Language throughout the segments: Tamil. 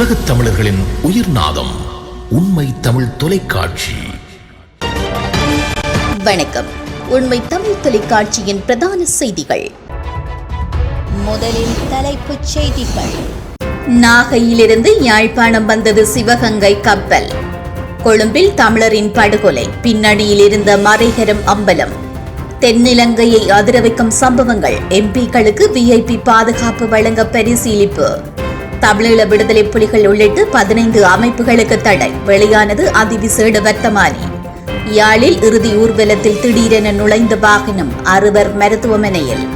உலகத் தமிழர்களின் உயிர் நாதம் உண்மை தமிழ் தொலைக்காட்சி. வணக்கம். உண்மை தமிழ் தொலைக்காட்சியின் பிரதான செய்திகள். முதலில் தலைப்புச் செய்திகள். நாகையிலிருந்து யாழ்ப்பாணம் வந்தது சிவகங்கை கப்பல். கொழும்பில் தமிழரின் படுகொலை பின்னணியில் இருந்த மறைகரம் அம்பலம். தென்னிலங்கையை அதிரவைக்கும் சம்பவங்கள் எம்பிக்களுக்கு விஐபி பாதுகாப்பு வழங்க பரிசீலிப்பு. தமிழீழ விடுதலை புலிகள் உள்ளிட்ட பதினைந்து அமைப்புகளுக்கு தடை. வெளியானது அதிவிசேட வர்த்தமானி. யாழில் இறுதி ஊர்வலத்தில் திடீரென நுழைந்த வாகனம் அறுவர் மருத்துவமனையில்.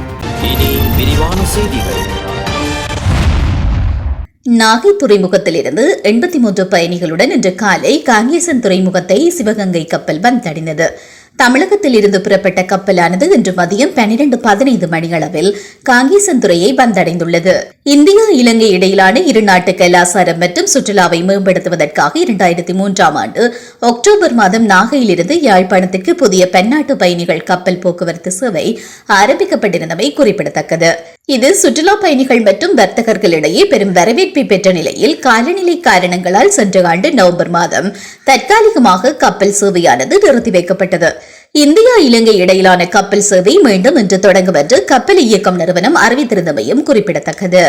நாகை துறைமுகத்திலிருந்து எண்பத்தி மூன்று பயணிகளுடன் இன்று காலை காங்கேசன் துறைமுகத்தை சிவகங்கை கப்பல் வந்தடைந்தது. தமிழகத்தில் இருந்து புறப்பட்ட கப்பலானது இன்று மதியம் பனிரெண்டு பதினைந்து மணியளவில் காங்கேசன்துறையை வந்தடைந்துள்ளது. இந்தியா இலங்கை இடையிலான இரு நாட்டு கலாசாரம் மற்றும் சுற்றுலாவை மேம்படுத்துவதற்காக இரண்டாயிரத்தி மூன்றாம் ஆண்டு அக்டோபர் மாதம் நாகையிலிருந்து யாழ்ப்பாணத்திற்கு புதிய பன்னாட்டு பயணிகள் கப்பல் போக்குவரத்து சேவை ஆரம்பிக்கப்பட்டிருந்தமை குறிப்பிடத்தக்கது. இது சுற்றுலா பயணிகள் மற்றும் வர்த்தகர்களிடையே பெரும் வரவேற்பை பெற்ற நிலையில் காலநிலை காரணங்களால் சென்ற ஆண்டு நவம்பர் மாதம் தற்காலிகமாக கப்பல் சேவையானது நிறுத்தி வைக்கப்பட்டது. இந்தியா இலங்கை இடையிலான கப்பல் சேவை மீண்டும் இன்று தொடங்கும் என்று கப்பல் இயக்கம் நிறுவனம் அறிவித்திருந்தமையும் குறிப்பிடத்தக்கது.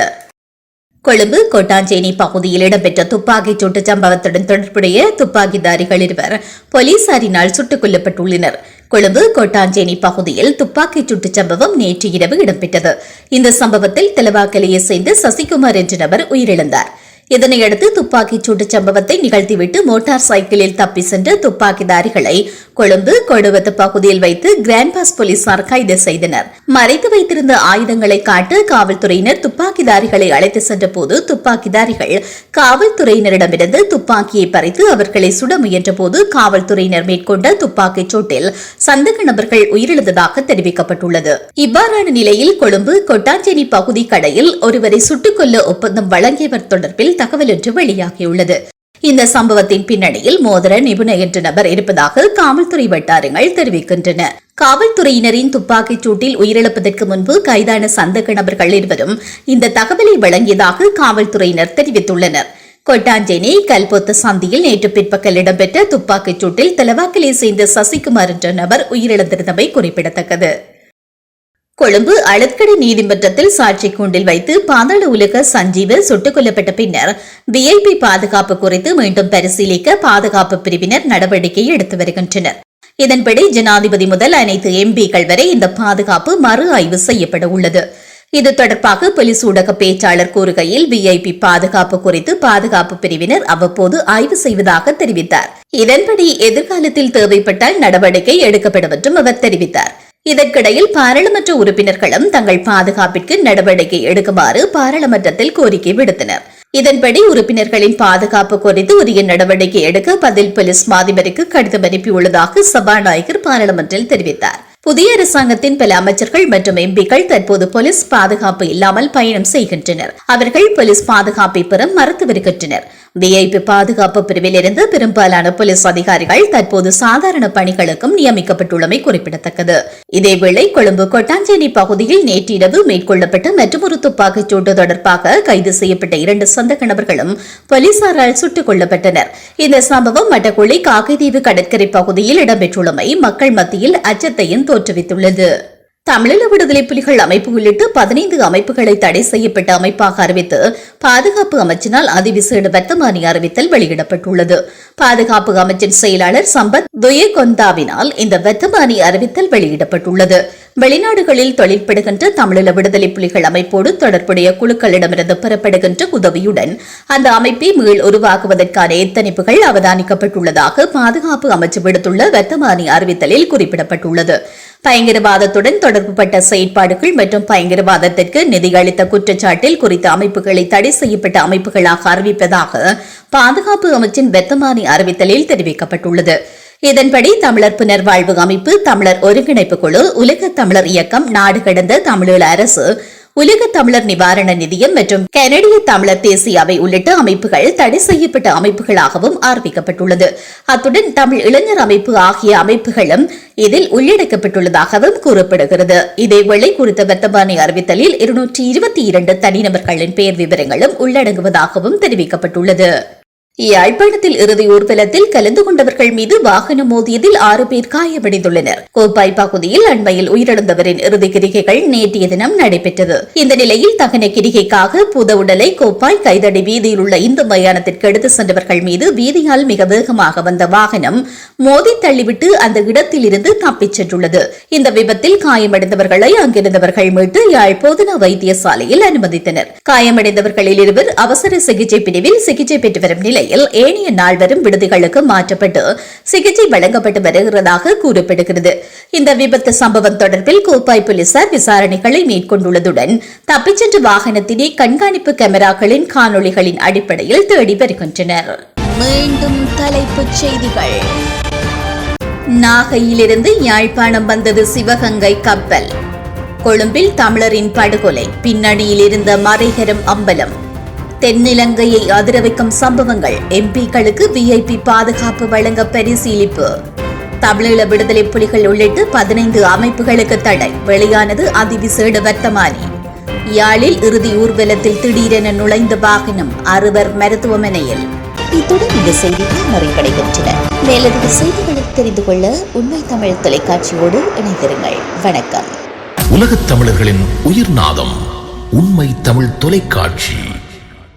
கொழும்பு கோட்டாஞ்சேனி பகுதியில் இடம்பெற்ற துப்பாக்கிச் சூட்டு சம்பவத்துடன் தொடர்புடைய துப்பாக்கிதாரிகள் இருவர் போலீசாரினால் சுட்டுக் கொல்லப்பட்டுள்ளனர். கொழும்பு கோட்டாஞ்சேனி பகுதியில் துப்பாக்கிச் சூட்டு சம்பவம் நேற்று இரவு இடம்பெற்றது. இந்த சம்பவத்தில் தெலவாக்கலையை சேர்ந்த சசிகுமார் என்ற நபர் உயிரிழந்தார். இதனையடுத்து துப்பாக்கிச் சூட்டு சம்பவத்தை நிகழ்த்திவிட்டு மோட்டார் சைக்கிளில் தப்பி சென்ற துப்பாக்கிதாரிகளை கொழும்பு கொடுவத்து பகுதியில் வைத்து கிராண்ட்பாஸ் போலீசார் கைது செய்தனர். மறைத்து வைத்திருந்த ஆயுதங்களை காட்ட காவல்துறையினர் துப்பாக்கிதாரிகளை அழைத்து சென்ற போது துப்பாக்கிதாரிகள் காவல்துறையினரிடமிருந்து துப்பாக்கியை பறித்து அவர்களை சுட முயன்ற போது காவல்துறையினர் மேற்கொண்ட துப்பாக்கிச் சூட்டில் சந்தேக நபர்கள் உயிரிழந்ததாக தெரிவிக்கப்பட்டுள்ளது. இவ்வாறான நிலையில் கொழும்பு கொட்டாஞ்சேரி பகுதி கடையில் ஒருவரை சுட்டுக் கொல்ல ஒப்பந்தம் வழங்கியவர் தொடர்பில் தகவல் ஒன்று வெளியாகியுள்ளது. இந்த சம்பவத்தின் பின்னணியில் மோதிர நிபுணர் என்ற நபர் இருப்பதாக காவல்துறை வட்டாரங்கள் தெரிவிக்கின்றன. காவல்துறையினரின் துப்பாக்கிச் சூட்டில் உயிரிழப்பதற்கு முன்பு கைதான சந்தக நபர்கள் இருவரும் இந்த தகவலை வழங்கியதாக காவல்துறையினர் தெரிவித்துள்ளனர். கொட்டாஞ்சேனி கல்பொத்த சந்தியில் நேற்று பிற்பகல் இடம்பெற்ற துப்பாக்கிச் சூட்டில் தலவாக்கலை சேர்ந்த சசிகுமார் என்ற நபர் உயிரிழந்திருந்தமை குறிப்பிடத்தக்கது. கொழும்பு அழற்கடை நீதிமன்றத்தில் சாட்சி கூண்டில் வைத்து பாதாள உலக சஞ்சீவ சுட்டுக் கொல்லப்பட்ட பின்னர் விஐபி பாதுகாப்பு குறித்து மீண்டும் பரிசீலிக்க பாதுகாப்பு பிரிவினர் நடவடிக்கை எடுத்து வருகின்றனர். இதன்படி ஜனாதிபதி முதல் அனைத்து எம்பிக்கள் வரை இந்த பாதுகாப்பு மறு ஆய்வு செய்யப்பட உள்ளது. இது தொடர்பாக போலீஸ் ஊடக பேச்சாளர் கூறுகையில் விஐபி பாதுகாப்பு குறித்து பாதுகாப்பு பிரிவினர் அவ்வப்போது ஆய்வு செய்வதாக தெரிவித்தார். இதன்படி எதிர்காலத்தில் தேவைப்பட்டால் நடவடிக்கை எடுக்கப்படும் என்றும் அவர் தெரிவித்தார். இதற்கிடையில் பாராளுமன்ற உறுப்பினர்களும் தங்கள் பாதுகாப்பிற்கு நடவடிக்கை எடுக்குமாறு பாராளுமன்றத்தில் கோரிக்கை விடுத்தனர். இதன்படி உறுப்பினர்களின் பாதுகாப்பு குறித்து உரிய நடவடிக்கை எடுக்க பதில் போலீஸ் மாதிபருக்கு கடிதம் அனுப்பியுள்ளதாக சபாநாயகர் பாராளுமன்றில் தெரிவித்தார். புதிய அரசாங்கத்தின் பல அமைச்சர்கள் மற்றும் எம்பிக்கள் தற்போது போலீஸ் பாதுகாப்பு இல்லாமல் பயணம் செய்கின்றனர். அவர்கள் போலீஸ் பாதுகாப்பை பெற மறுத்து வருகின்றனர். விஐபி பாதுகாப்பு பிரிவில் இருந்து பெரும்பாலான போலீஸ் அதிகாரிகள் தற்போது சாதாரண பணிகளுக்கும் நியமிக்கப்பட்டுள்ளமை குறிப்பிடத்தக்கது. இதேவேளை கொழும்பு கொட்டாஞ்சேரி பகுதியில் நேற்றிரவு மேற்கொள்ளப்பட்ட மற்றொரு துப்பாக்கிச் சூட்டு தொடர்பாக கைது செய்யப்பட்ட இரண்டு சந்தக கணவர்களும் போலீசாரால் சுட்டுக் கொல்லப்பட்டனர். இந்த சம்பவம் மட்டக்குழி காக்கைதீவு கடற்கரை பகுதியில் இடம்பெற்றுள்ளமை மக்கள் மத்தியில் அச்சத்தையும் தோற்றுவித்துள்ளது. தமிழீழ விடுதலை புலிகள் அமைப்பு உள்ளிட்ட பதினைந்து அமைப்புகளை தடை செய்யப்பட்ட அமைப்பாக அறிவித்து பாதுகாப்பு அமைச்சினால் அதிவிசேட வர்த்தமானி அறிவித்தல் வெளியிடப்பட்டுள்ளது. பாதுகாப்பு அமைச்சின் செயலாளர் சம்பத் துயகொந்தாவினால் இந்த வர்த்தமானி அறிவித்தல் வெளியிடப்பட்டுள்ளது. வெளிநாடுகளில் தொழிற்படுகின்ற தமிழீழ விடுதலை புலிகள் அமைப்போடு தொடர்புடைய குழுக்களிடமிருந்து பெறப்படுகின்ற உதவியுடன் அந்த அமைப்பை மீள் உருவாக்குவதற்கான எத்தனிப்புகள் அவதானிக்கப்பட்டுள்ளதாக பாதுகாப்பு அமைச்சு விடுத்துள்ள வர்த்தமானி அறிவித்தலில் குறிப்பிடப்பட்டுள்ளது. பயங்கரவாதத்துடன் தொடர்புபட்ட செயற்பாடுகள் மற்றும் பயங்கரவாதத்திற்கு நிதியளித்த குற்றச்சாட்டில் குறித்த அமைப்புகளை தடை செய்யப்பட்ட அமைப்புகளாக அறிவிப்பதாக பாதுகாப்பு அமைச்சின் வெத்தமானி அறிவித்தலில் தெரிவிக்கப்பட்டுள்ளது. இதன்படி தமிழர் புனர்வாழ்வு அமைப்பு தமிழர் ஒருங்கிணைப்பு குழு உலக தமிழர் இயக்கம் நாடு கடந்த தமிழீழ அரசு உலக தமிழர் நிவாரண நிதியம் மற்றும் கனடிய தமிழர் தேசிய அவை உள்ளிட்ட அமைப்புகள் தடை செய்யப்பட்ட அமைப்புகளாகவும் அறிவிக்கப்பட்டுள்ளது. அத்துடன் தமிழ் இளைஞர் அமைப்பு ஆகிய அமைப்புகளும் இதில் உள்ளடக்கப்பட்டுள்ளதாகவும் கூறப்படுகிறது. இதேவேளை குறித்த வர்த்தமானி அறிவித்தலில் இருநூற்றி இருபத்தி இரண்டு தனிநபர்களின் பெயர் விவரங்களும் உள்ளடங்குவதாகவும் தெரிவிக்கப்பட்டுள்ளது. யாழ்ப்பாணத்தில் இறுதி ஊர்வலத்தில் கலந்து கொண்டவர்கள் மீது வாகனம் மோதியதில் ஆறு பேர் காயமடைந்துள்ளனர். கோப்பாய் பகுதியில் அண்மையில் உயிரிழந்தவரின் இறுதி கிரிகைகள் நேற்றைய தினம் நடைபெற்றது. இந்த நிலையில் தகன கிரிகைக்காக புத உடலை கோப்பாய் கைதடி வீதியில் உள்ள இந்து மயானத்திற்கு எடுத்து சென்றவர்கள் மீது வீதியால் மிக வேகமாக வந்த வாகனம் மோதி தள்ளிவிட்டு அந்த இடத்தில் இருந்து தப்பிச் சென்றுள்ளது. இந்த விபத்தில் காயமடைந்தவர்களை அங்கிருந்தவர்கள் மீட்டு யாழ் போதனா வைத்தியசாலையில் அனுமதித்தனர். காயமடைந்தவர்களில் இருவர் அவசர சிகிச்சை பிரிவில் சிகிச்சை பெற்று வரும் நிலை நிலையில் ஏனைய நால்வரும் விடுதிகளுக்கு மாற்றப்பட்டு சிகிச்சை வழங்கப்பட்டு வருகிறதாக கூறப்படுகிறது. இந்த விபத்து சம்பவம் தொடர்பில் கோப்பாய் போலீசார் விசாரணைகளை மேற்கொண்டுள்ளதுடன் தப்பிச் சென்ற வாகனத்தினை கண்காணிப்பு கேமராக்களின் காணொளிகளின் அடிப்படையில் தேடி வருகின்றனர். மீண்டும் தலைப்புச் செய்திகள். நாகையிலிருந்து யாழ்ப்பாணம் வந்தது சிவகங்கை கப்பல். கொழும்பில் தமிழரின் படுகொலை. பின்னணியில் இருந்த மறைகரம் அம்பலம். தென்னிலங்கையை அதிரவைக்கும் சம்பவங்கள் எம்பிக்களுக்கு விஐபி பாதுகாப்பு வழங்க பரிசீலிப்பு. தமிழீழ விடுதலை புலிகள் உள்ளிட்ட பதினைந்து அமைப்புகளுக்கு தடை. வெளியானது அதிவிசேட வர்த்தமானி. யாழில் இறுதி ஊர்வலத்தில் திடீரென நுழைந்த வாகனம் அறுவர் மருத்துவமனையில். இத்துடன் இந்த செய்திகள் நிறைவடைகின்றன. மேலதிக செய்திகளை தெரிந்து கொள்ள உண்மை தமிழ் தொலைக்காட்சியோடு இணைந்திருங்கள். வணக்கம். உலகத் தமிழர்களின் உயிர்நாதம் உண்மை தமிழ் தொலைக்காட்சி.